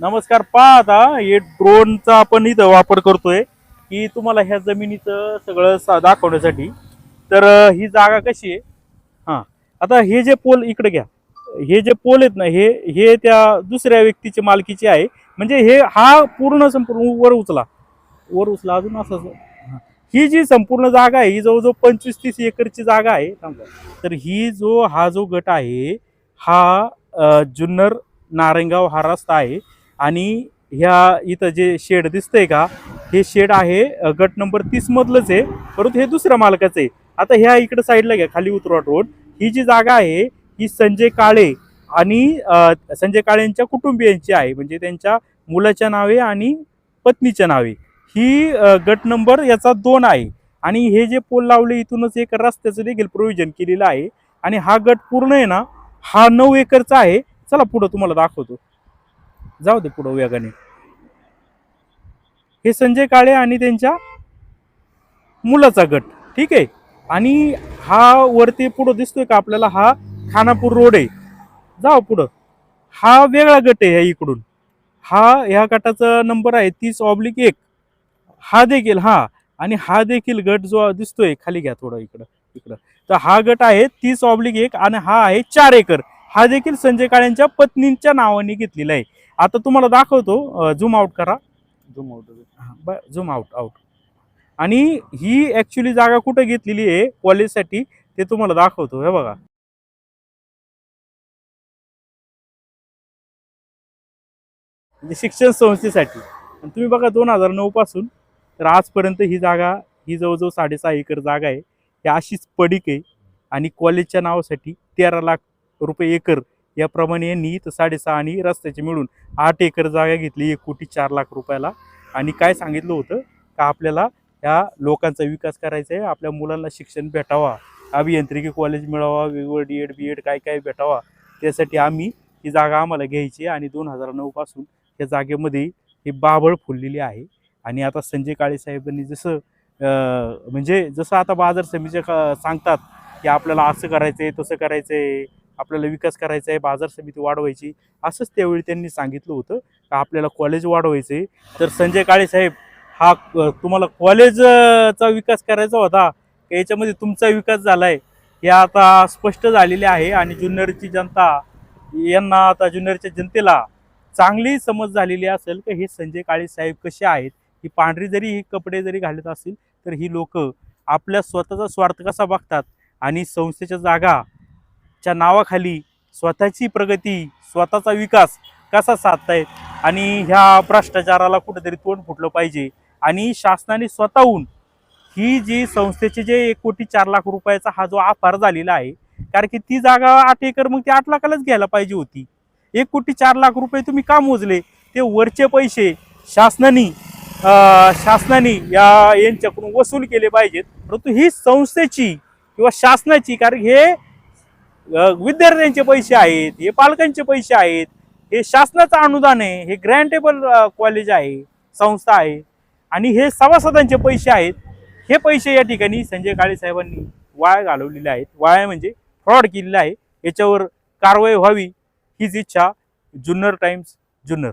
नमस्कार पहा आता हे ड्रोनचा आपण इथं वापर करतोय की तुम्हाला ह्या जमिनीचं सगळं सा- दाखवण्यासाठी. तर ही जागा कशी आहे? हां आता हे जे पोल इकडे घ्या. हे जे पोल आहेत ना हे हे त्या दुसऱ्या व्यक्तीचे मालकीचे आहे. म्हणजे हे हा पूर्ण संपूर्ण वर उचला. वर उचला अजून असं हां. ही जी संपूर्ण जागा आहे ही जवळजवळ पंचवीस तीस एकरची जागा आहे. तर ही जो हा जो गट आहे हा जुन्नर नारायणगाव हा रस्ता आहे. आणि ह्या इथं जे शेड दिसतंय का हे शेड आहे गट नंबर तीस मधलंच आहे परंतु हे दुसऱ्या मालकाचं आहे. आता ह्या इकडं साईडला घ्या खाली उतरवाट रोड. ही जी जागा आहे ही संजय काळे आणि संजय काळेंच्या कुटुंबियांची आहे म्हणजे त्यांच्या मुलाच्या नावे आणि पत्नीच्या नावे. ही गट नंबर याचा दोन आहे. आणि हे जे पोल लावले इथूनच एक रस्त्याचं देखील प्रोविजन केलेलं आहे. आणि हा गट पूर्ण आहे ना हा नऊ एकरचा आहे. चला पुढं तुम्हाला दाखवतो. जाऊ दे पुढं वेगाने. हे संजय काळे आणि त्यांच्या मुलाचा गट ठीक आहे? आणि हा वरती पुढं दिसतोय का आपल्याला? हा खानापूर रोड आहे. जाऊ पुढं. हा वेगळा गट आहे ह्या इकडून. हा ह्या गटाचा नंबर आहे तीस ऑब्लिक एक. हा देखील हा. आणि हा देखील गट जो दिसतोय खाली घ्या थोडं इकडं इकडं. तर हा गट आहे तीस ऑब्लिक एक आणि हा आहे चार एकर. हा देखील संजय काळेंच्या पत्नींच्या नावाने घेतलेला आहे. आता तुम्हाला दाखवतो झूम आउट करा. Zoom out zoom out out आणि ही ऍक्च्युली जागा कुठं घेतलेली आहे कॉलेजसाठी ते तुम्हाला दाखवतो. हे बघा. म्हणजे शिक्षण संस्थेसाठी. आणि तुम्ही बघा दोन हजार नऊ पासून तर आजपर्यंत ही जागा ही जवळजवळ साडेसहा एकर जागा आहे. ही अशीच पडीक आहे. आणि कॉलेजच्या नावासाठी तेरा लाख रुपये एकर याप्रमाणे यांनी इथं साडेसहा आणि रस्त्याचे मिळून आठ एकर जागा घेतली एक कोटी चार लाख रुपयाला. आणि काय सांगितलं होतं? का आपल्याला या लोकांचा विकास करायचा आहे आपल्या मुलांना शिक्षण भेटावा अभियांत्रिकी कॉलेज मिळावा वेगवेगळं डी एड बी एड काय काय भेटावा त्यासाठी आम्ही ही जागा आम्हाला घ्यायची आहे. आणि दोन हजार नऊपासून या जागेमध्ये ही बाबळ फुललेली आहे. आणि आता संजय काळे साहेबांनी जसं म्हणजे जसं आता बाजार समिती सांगतात की आपल्याला असं करायचं आहे तसं करायचं आहे आपल्याला विकास करायचा आहे बाजार समिती वाढवायची असंच त्यावेळी त्यांनी सांगितलं होतं का आपल्याला कॉलेज वाढवायचं आहे. तर संजय काळे साहेब हा तुम्हाला कॉलेजचा विकास करायचा होता का याच्यामध्ये तुमचा विकास झाला आहे हे आता स्पष्ट झालेले आहे आणि जुन्नरची जनता यांना आता जुन्नरच्या जनतेला चांगली समज झालेली असेल की? हे संजय काळे साहेब कसे आहेत? ही पांढरी जरी ही कपडे जरी घालत असतील तर ही लोक आपल्या स्वतःचा स्वार्थ कसा बघतात? आणि संस्थेच्या जागा च्या नावाखाली स्वतःची प्रगती स्वतःचा विकास कसा साधतायत? आणि ह्या भ्रष्टाचाराला कुठेतरी तोंड फुटलं पाहिजे. आणि शासनाने स्वतःहून ही जी संस्थेचे जे एक कोटी चार लाख रुपयाचा हा जो आफार झालेला आहे कारण की ती जागा आठ एकर मग ती आठ लाखालाच घ्यायला पाहिजे होती. एक कोटी चार लाख रुपये तुम्ही का मोजले? ते वरचे पैसे शासनाने शासनाने या यांच्याकडून वसूल केले पाहिजेत. परंतु ही संस्थेची किंवा शासनाची कारण हे विद्यार्थ्यांचे पैसे आहेत हे पालकांचे पैसे आहेत हे शासनाचं अनुदान आहे हे ग्रँटेबल कॉलेज आहे संस्था आहे आणि हे सभासदांचे पैसे आहेत हे पैसे या ठिकाणी संजय काळे साहेबांनी वाया घालवलेले आहेत. वाया म्हणजे फ्रॉड केलेला आहे. याच्यावर कारवाई व्हावी हीच इच्छा जुन्नर टाइम्स जुन्नर.